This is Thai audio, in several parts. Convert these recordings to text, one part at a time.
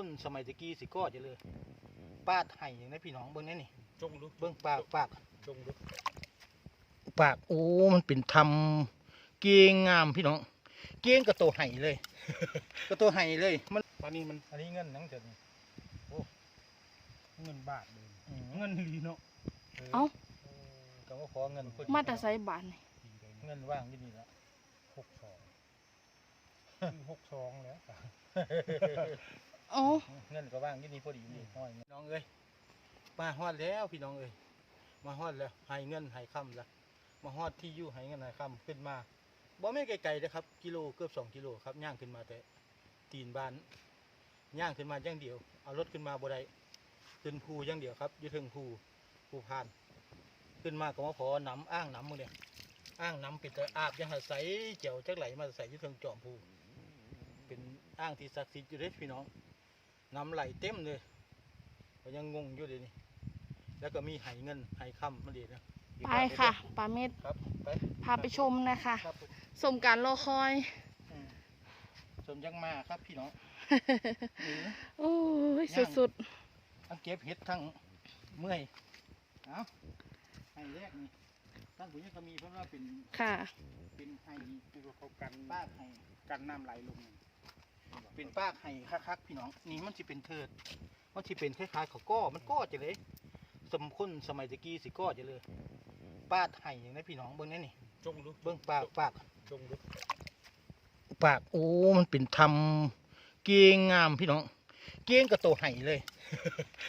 คนสมัยตะกี้สิก็จะเลยปาดไห้อย่างนี้พี่น้องเบิ่งแนี่นี่จงดูเบิ่งปากปากจงดูปากโอ้มันเป็นทำเกียงงามพี่น้อง เกียงกระโตไห้เลยกระโตไห้เลย มันตอนนี้มันอันนี้เงินนังเถิดนี่เงินบาทเลยอืมเงินลีเนาะเอ้าก็ว่าขอเงินคนมาแต่ไซบานนี่ดีเลยเงินว่างที่นี่ละหกสองหกสองแล้ว โอ้เงินก็ว่างที่นี่พอดีนี่น้อยน้องเอ้ยมาฮอดแล้วพี่น้องเอ้ยมาฮอดแล้วให้เงินให้คำละมาฮอดที่อยู่ให้เงินให้คำขึ้นมาบ่ไม่ไกลๆนะครับ กิโลเกือบสองกิโลครับย่างขึ้นมาแต่ตีนบ้านย่างขึ้นมาอย่างเดียว เอารถขึ้นมาบ่ได้ขึ้นภูอย่างเดียวครับอยู่ถึงภูภูพาน ขึ้นมาก็มาพอน้ำอ้างน้ำมือเนี่ยอ้างน้ำปิดแต่อาบยังหาใสเจียวจักไหลมาใส่อยุทงจอมภูเป็นอ้างที่ศักดิ์สิทธิ์อยู่เด้พี่น้อง น้ำไหลเต็มเลยก็ยังงงอยู่เลยนี่แล้วก็มีไหเงินไหคำมาดีนะไปค่ะปลาเม็ดครับไปพาไปชมนะคะครับผมสมการรอคอย อืมสมยังมาครับพี่น้องอือโอ้ยย่าง สุดทั้งเก็บเห็ดทั้งเมื่อยเอาให้แรกนี่ทั้งผู้ยังก็มีเพราะว่าเป็น ๆค่ะ เป็นไห้คือว่าเขากันป้าไห้กันน้ำไหลลง เป็นป้าไห้คักๆพี่น้อง นี่มันจะเป็นเทิด มันจะเป็นคล้ายๆเขาก้อมันก้อจะเลย สมคนสมัยตะกี้สิก้อจะเลยป้าไห้อย่างนี้พี่น้องเบิ่งแนี่นี่จงดูเบิ่งปากปากจงดูปากโอ้ มันเป็นทำเกียงงามพี่น้อง เกียงกระโตไห้เลย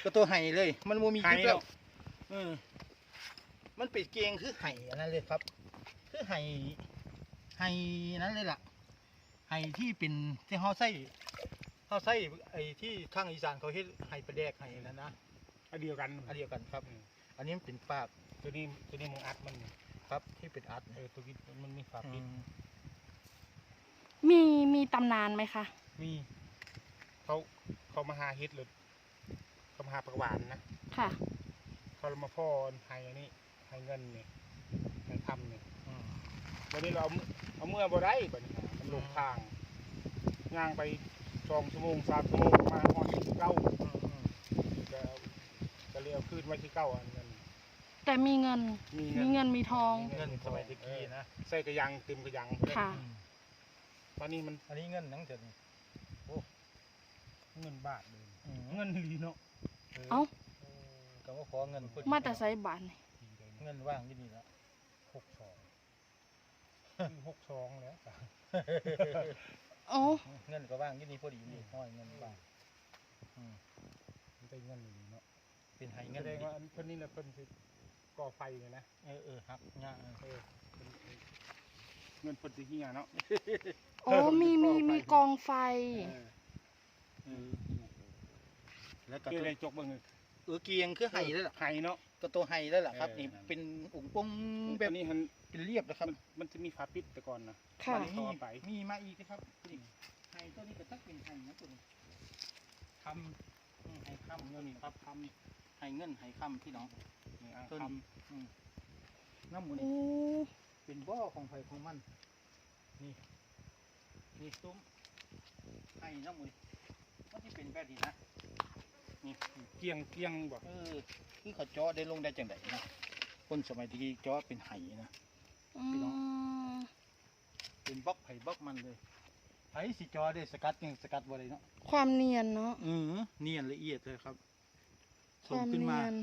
กระโตไห้เลย มันโมมีหายพิษแล้แล้ววเออมันเป็นเกียงคือไห้อันนั้นเลยครับ คือไห้ไห้นั้นเลยล่ะ ไห้ที่เป็นที่เขาใส่เขาใส่ไอ้ที่ทางอีสานเขาเฮ็ดไห้ประแดกไห้นั่นนะอันเดียวกันอันเดียวกันครับอืมอันนี้มันเป็นปากตัวนี้ตัวนี้มึงอัดมันครับที่เป็นอัดเออตัวนี้มันมีฝาอืปิดมมีมีตำนานไหมคะ มีเขาเขามาหาเฮ็ดเลยเขามาหาประหวานนะค่ะเขามาพ่อให้อันนี้ให้เงินนี่ให้ทำนี่อืมวันนี้เราเอามือเอาเมื่อบ่ได้บัดนี้ มันลงทางย่างไปสองชั่วโมงสามชั่วโมงมาฮอดที่เก้าอืมอืมก็ก็เลยเอาคืนไว้ที่เก้าอันนั้นแต่มีเงิน มีมีเงินมีทอง เงินสมัยตะกี้นะ ใส่กระยังเต็มกระยังค่ะอืมตอนนี้มันอันนี้เงินหนังเถิดนี่เงินบาทเลยอืมเงินลีเนาะเอ้า ก็ว่าขอเงินคนมาแต่ไซบานนี่ดีเลยเงินว่างที่นี่ละหกสองคือ หกสองแล้วโอ้เงินก็ว่างที่นี่พอดีนี่น้อยเงินว่างอืมมันได้เงินลีเนาะเป็นไห้แสเงินดงว่าอันเพิ่นนี่แหละเพิ่นสิก่อไฟเนี่ยนะเออเออหักง่าเออเพิ่นเงินเพิ่นสิเฮียเนาะโอ้มีมีมีกองไฟ เออเออแล้วก็เกี่ยวตัวอะไรจกเบิ่งเออเกียงคือไห้แล้วล่ะไห้เนาะก็ตัวไห้แล้วล่ะครับเออนี่นั่นเป็นองค์ปงแบแบบบนี้มัน เป็นเรียบนะครับ มันมันจะมีฝาปิดแต่ก่อนนะค่ะ มันต่อไปมีมาอีกนะครับนี่ไห้ตัวนี้ก็ตักเป็นไห้นะตัวนี้คำอืมไห้คำเงินครับคำไห้เงินไห้คำพี่น้องนี่อ่างต้นคอืมน้ำมันโอ้เป็นบ่อของไผของมัน นี่ นี่ซุ้มไห้น้ำมันมันที่เป็นแบบนี้นะ นี่ำเกียงเกียงบ่เออ คือเขาเจาะได้ลงได้จังไดนะ คนสมัยตะกี้เจาะเป็นไห้นะอื พี่น้องมเป็นบล็อกไผ่บล็อกมันเลยไผ่สิเจาะได้สกัดยังสกัดบ่ได้เนาะความเนียนเนาะเออเนียนละเอียดเลยครับคส่งวามขึ้นเนีมายน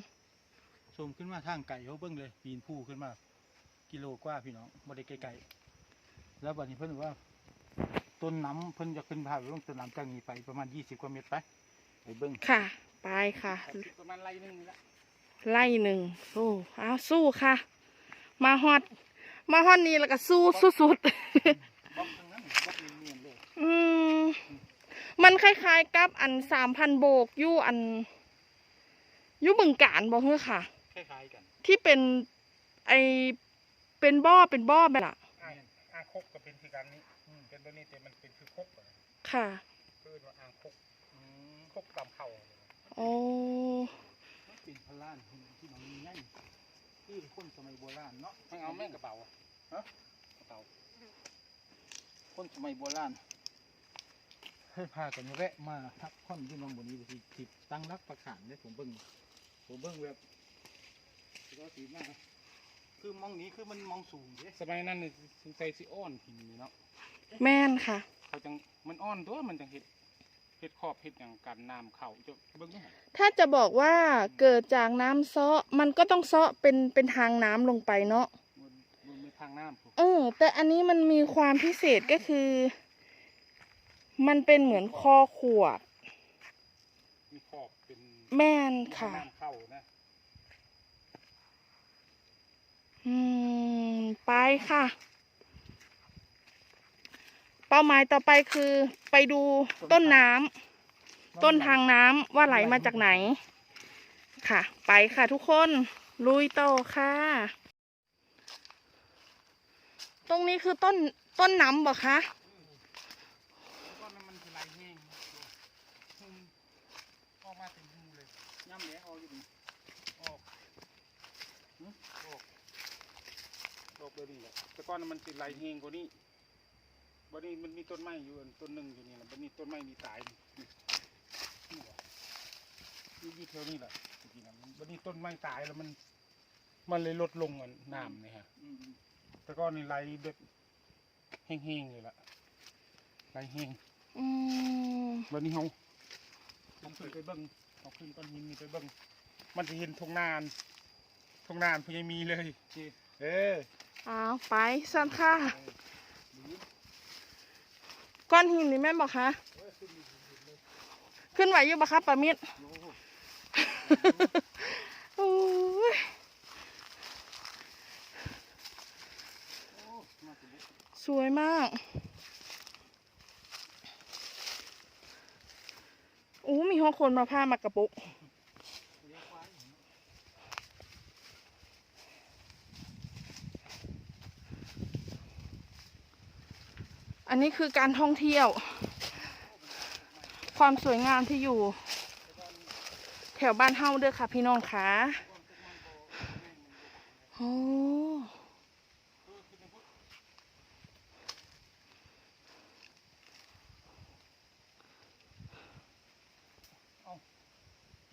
ส่งขึ้นมาทางไก่เขาเบิ่งเลย ปีนผู้ขึ้นมา กิโลกว่าพี่น้องบ่ได้ไกลๆแล้วบัดนี้เพิ่นว่าต้นน้ำเพิ่นจะขึ้นพาไปลงต้นน้ำจากนี้ไปประมาณ20กว่าเมตรไปไปเบิ่งค่ะ ไปค่ะประมาณไรหนึงนี่ละไล่หนึ่งโอ้เอาสู้ค่ะ มาฮอด มาฮอดนี้แล้วก็สู้สุดบล็อกทั้งนั้นบล็อกเนียนๆเลยๆอืมมันคล้ายๆกับอันสามพันโบกอยู่อันอยู่บึงการบอกเฮ้อค่ะ คล้ายๆกัน ที่เป็นไอเป็นบ่อเป็นบ่อแบบละอ่างอ่างคกก็เป็นคือกันนี้อืมเป็นตัวนี้แต่มันเป็นคือคกอะค่ะคือว่าอ่างคกอืมคกตามเข่าโอ้มันเป็นพลานที่น้องมีง่าย คือคนสมัยโบราณเนาะต้องเอาแม่งกระเป๋าฮะกระเป๋าคนสมัยโบราณให้พากันแวะมาพักผ่อนที่เมองบนนี้ที่ที่ตั้งรักประขานได้ผมเบิ่งผมเบิ่งแบบก็สีมากคือมองนี้คือมันมองสูงเด้สมัยนั้นนี่สิใส่สิอ้อนหินนี่เนาะแม่นค่ะ เขาจังมันอ้อนตัวมันจังเฮ็ดเฮ็ดขอบเฮ็ดหยังกันน้ำเข้าจะเบิ่งเด้อถ้าจะบอกว่าเกิดจากน้ำเซาะมันก็ต้องเซาะเป็นเป็นทางน้ำลงไปเนาะมันมันมีทางน้ำพุ่นเออ แต่อันนี้มันมีความพิเศษก็คือ มันเป็นเหมือนคอขวด มีขอบเป็นแม่นค่ะ น้ำเข้านะอืม ไปค่ะเป้าหมายต่อไปคือไปดูต้นน้ำต้นทางน้ำว่าไหลมาจากไหน ค่ะ ไปค่ะทุกคนลุยต่อค่ะ ตรงนี้คือต้นต้นน้ำบ่คะแล้วก็มันสิไหลแห้งหุ่มออกมาเต็มหูเลยย่ำแหลออกอยู่นี่ออกหึออกออกเลยนี่แหละแต่ก่อนมันสิไหลแห้งกว่านี้ บัดนี้มันมีต้นไม้อยู่อันต้นหนึงอยู่นี่แหละบัดนี้ต้นไม้มีตายนี่นี่นี่แหละอยู่อยู่แถวนี้แหละจริงๆนะมันบัดนี้ต้นไม้ตายแล้วมัน มันเลยลดลงอันน้ำเนี่ยฮะอืมแต่ก่อนนี่ไหลแบบแห้งๆเลยล่ะไหลแห้งอืมวันนี้เขาลงขึ้นไปเบิ้งเขาขึ้นก้อนหินนี่ไปเบิ้งมันจะเห็นทงนานทงนานพยังมีเลยเอออ้าวไปสันค่ะ ก้อนหินนี่แม่นบอกคะขึ้นไหวอยู่บะคับปามิดโอ้ยสวยมากอู้มีห้องคนมาผ้ามากระปุก นี้คือการท่องเที่ยว ความสวยงามที่อยู่ แถวบ้านเฮาเด้อค่ะ พี่น้องค่ะโอ้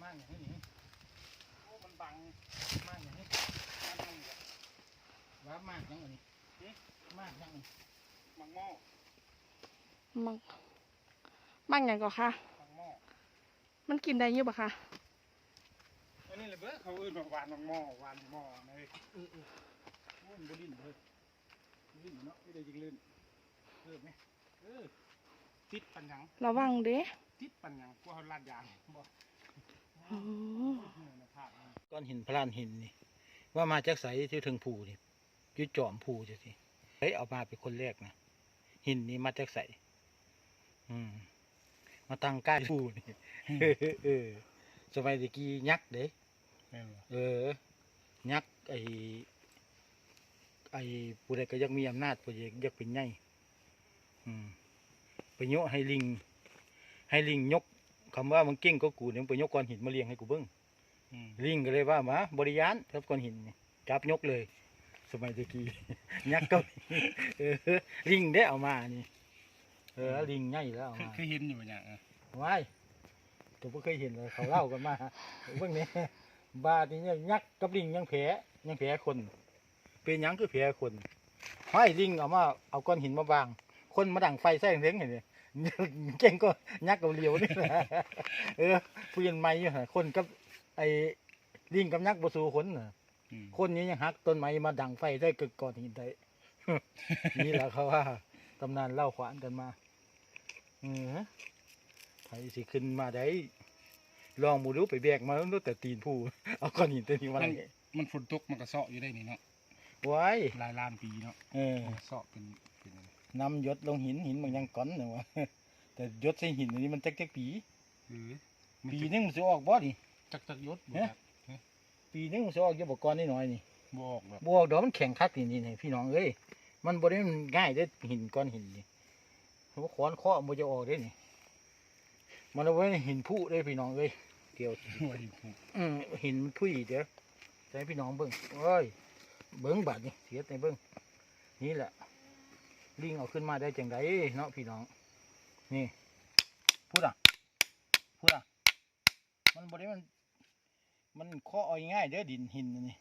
มากอย่างนี้โอ้มันบังมากอย่างนี้มันบังแบบว่ามากอยังนี้มากอยังนี้มังหม้อ มังมังอย่างก่อนค่ะมังหม้อมันกินได้อยี่ปะคะอันนี้เลยเบ้อเขาเอื้นว่าวานมังหม้อวานหม้อนะเว้ยเออเออโอ้ยมันบ่ดิ้นเลยบ่ดิ้นเนาะไม่ได้ยิงเล่นเออไหมเออติดปันหยังระวังเด้ติดปันหยังกลัวเขาลาดยางบ่โอ้เหนื่อยนะภาพมันก้อนหินพลานหินนี่ ว่ามาจากไสที่ถึงภูนี่อยุจอมภูจะสิเฮ้ยเอามาเป็นคนแรกนะหินนี้มาจากไส อืมมาตั้งใกล้ภูนี่เออเออสมัยตะกี้ยักษ์เด้แม่นบ่เออ ยักษ์ไอไอผู้ใดก็อยังมีอำนาจผู้ใดอยากเป็นใหญ่อืมไปโยกให้ลิง ให้ลิงยกคำว่ามันเก่งก็กูเนี่ยมึงไปยกก้อนหินมาเลี้ยงให้กูเบิ้งอืมลิงก็เลยว่ามาบริยานครับก้อนหินนี่จับยกเลย สมัยตะกี้ ยักษ์ก็ เออลิงได้เอามานี่ เออลิงใหญ่แล้วเอาเคยมาเคยเห็นอยู่บ่เนี่ยเออว้ายตัวบ่เคยเห็นเลยเขาเล่ากันมาเบิ่งนี่บาดนี่ยังยักษ์กับลิงยังแผลยังแผลคน เป็นหยังคือแผลคนห้อยลิงเอามาเอาก้อนหินมาวาง คนมาดังไฟแสงเล้งเห็นไหมเก่งก็ยักษ์กับเหลียวนี่แหละเออเปลี่ยนใหม่อยู่ฮะคนกับไอ้ลิงกับยักษ์บ่สู้คนน่ะอืมคนนี้ยังหักต้นไม้มาดังไฟได้เกิดก่อนหินได้นี่แหละเขาว่า ตำนานเล่าขวานกันมาเออไผสิขึ้นมาได้ ลองมูดูไปแบกมาตั้งแต่ตีนผู้ เอาก้อนหินตัวนี้มามันไงมันฝนตกมันก็เซาะอยู่ได้นี่เนาะไว้หลายล้านปีเนาะเออมันเซาะเป็นเป็นนำหยศลงหินหินมันยังก้อนเนอะวะแต่หยศใส่หินอันนี้มันจักจักปีหรือปีนึงมันจะออกบ่ดิจักจักยศบ่เอ๊ะครับปีนึงมันจะออกเยอะบ่ก้อนนิดหน่อยนี่บ่ออกแบบบวกดอกมันแข็งคักนี่นี่นี่พี่น้องเอ้ย มันบ่ได้มันง่ายได้อหินก้อนหินนี่เพราะว่าขอนเคาะมันจะออกได้นี่มันเอาไว้ในหินผู้ได้อพี่น้องเอ้ยเกี่ยวหัวหินผูกอืมหินมันทุยเด้อแต่ให้พี่น้องเบิ่งเอ้ยเบิ่งบาดนี่เสียในเบิ่งนี่แหละลิงเอาขึ้นมาได้จังไดเนาะพี่น้อง นี่ พูดอะพูดอะมันบริมันมันข้อเอาง่ายๆเด้อดินหินอันนี่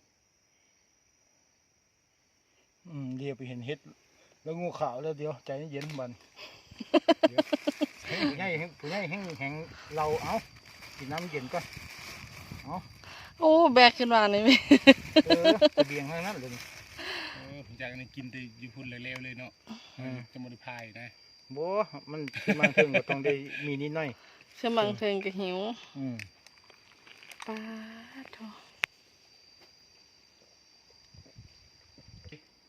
อืมเดี๋ยวไปเห็นเห็ด แล้วงูขาวแล้วเดี๋ยวใจเย็นๆบันเดี๋ยวให้ผู้ใหญ่ให้ผู้ใหญ่แห้งแห้งเราเอากินน้ำเย็นก่อนโอ้แบกขึ้นมานี่เออจะเบียงเท่านั้นเลยเออผมจากนั้นกินแต่อยู่พุ่นเร็วๆเลยเนาะอืมจะมาได้พายนะโบมันขึ้นมาถึงก็ต้องได้มีนิดหน่อยเชื่อมังเทิงก็หิวอืมปาดโถ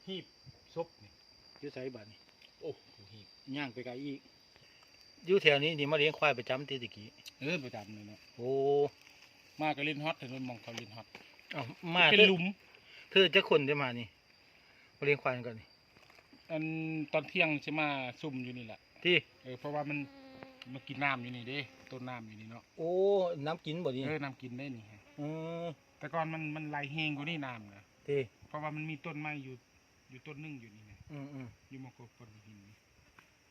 หีบซบนี่อยูใส่บาทนี่โอ้หีบย่างไปไกลอีกอยู่แถวนี้นี่มาเลี้ยงควายประจำตีตะกี้เออประจำเลยเนาะโอ้มาก็เล่นฮอตแต่มันมองเขาเล่นฮอตเอามาเป็นเถอะหลุม เธอจะคนจะมานี่มาเลี้ยงควายกันนี่อันตอนเที่ยงใช่มาซุ่มอยู่นี่แหละที่เออเพราะว่ามันมากินน้ำอยู่นี่เด้ต้นน้ำอยู่นี่เนาะโอ้น้ำกินบ่ดีเออน้ำกินได้นี่ฮะอืมแต่ก่อนมันมันไหลแห้งกว่านี่น้ำนะที่เพราะว่ามันมีต้นไม้อยู่ อยู่ต้นหนึงอยู่นี่นะอืมอืมอยู่มองกบต้นหินนี่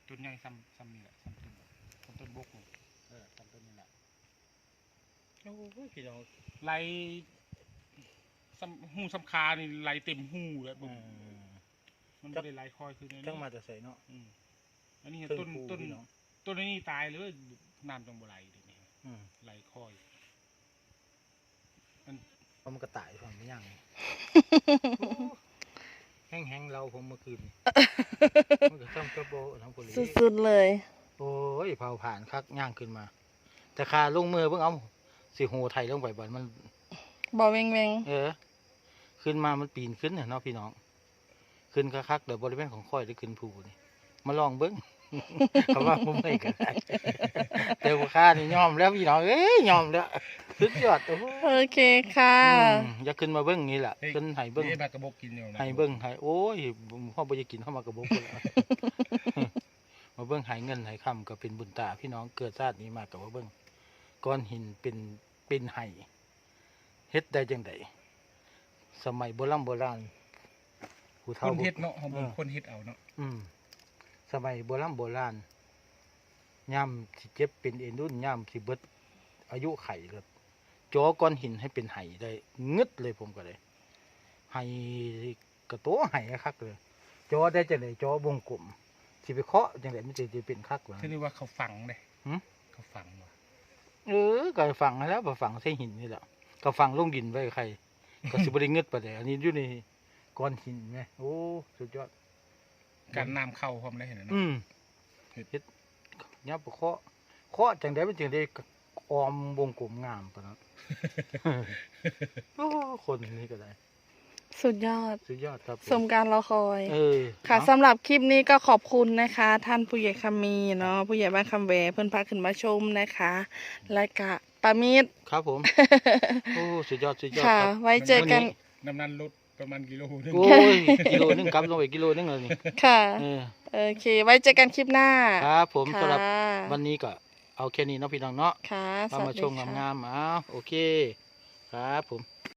ต้นใหญ่ซ้ำซ้ำนี่แหละซ้ำต้นซ้ำต้นบกนี่เออซ้ำต้นนี่แหละโอ้ยพี่น้องไหลซ้ำหูซ้ำคานี่ไหลเต็มหูแล้วอืบ่มมันไม่ได้ไหลคอยคือในนี้ทั้งมาแต่ใส่เนาะอืมอันนี้เพิ่งต้นปลูกต้นพี่น้องต้นนี้ตายเลยน้ำจังบ่ไหลเดี๋ยวนี้อืมไหลคอยเพราะมันก็ตายผมไม่ย่าง แห้งแห้งๆเราผมเมื่อคืนนี่มันก็ต้องกระโบทั้งคนเลยสุดๆเลย โอ้ยเผาผ่านคักย่างขึ้นมา แต่คาลงมือเพิ่งเอาสิโหไทยลงไปบ่อนมันบ่เวงเวงเออ ขึ้นมามันปีนขึ้นเนี่ยเนาะพี่น้อง ขึ้นคักๆเดี๋ยวบริเวณของค่อยได้ขึ้นภูนี่มาลองเบิ้ง คำว่าผมไม่กันได้แต่ว่าข้านี่ยอมแล้วพี่น้องเอ้ยยอมแล้วสุดยอดโอ้โหโอเคค่ะอืมอย่าขึ้นมาเบิ้งนี่แหละขึ้นให้เบิ้ง นี่บากระบอกกินอยู่นะให้เบิ้งให้โอ้ยพ่อบ่จะกินเข้ามากระบอกเลย มาเบิ้งหายเงินหายคำก็เป็นบุญตาพี่น้องเกิดชาตินี้มากับว่าเบิ้งก้อนหินเป็นเป็นไห้เฮ็ดได้จังไดสมัยโบราณโบราณผู้คเฒ่านเฮ็ดเนาะเขาบอกเออคนเฮ็ดเอาเนาะอืม สมัยโบราณโบราณยามสิเจ็บเป็นเอ็นรุ่นยามสิเบิดอายุไขเลยจอก้อนหินให้เป็นไห้ได้งึดเลยผมก็เลยไห้กระโตไห้คักเลยจอได้จังไดจอวงกลมสิไปเคาะจังไดมันจะจะเป็นคักว่าที่นี่ว่าเขาฝังเลยหืมเขาฝังว่ะเออก็ฝังแล้วบ่ฝังใส่หินนี่แหละก็ฝังลงดินไว้ใคร ก็สิบ่ได้เงึดปานใดอันนี้อยู่ในก้อนหินแม่โอ้สุดยอด การน้ำเข้าพร้อมได้เห็นไหมอืมเฮ็ดเฮ็ดยับไปเคาะเคาะจังไดมันจังได้ออมวงกลมงามปานนั้นโอ้คนนี้ก็ได้ สุดยอด สุดยอดครับผมสมการรอคอย เออ ค่ะเนาสำหรับคลิปนี้ก็ขอบคุณนะคะ ท่านผู้ใหญ่คำมีเนาะผู้ใหญ่บ้านคำแวเพิ่นพาขึ้นมาชมนะคะ และกะปามิดครับผม โอ้ สุดยอด สุดยอดค่ะครับไว้เจอกันน้ำหนันลด ประมาณกิโลหนึงโอ้ยกิโลนึงกลับลงไปกิโลนึงเลยนี่ค่ะเออโอเค ไว้เจอกันคลิปหน้า ครับ ผมค่ะสำหรับวันนี้ก็เอาแค่นี้เนาะพี่น้องเนาะค่ะเอามาชมสวัสดีค่ะงามๆอ้าวโอเค ครับผม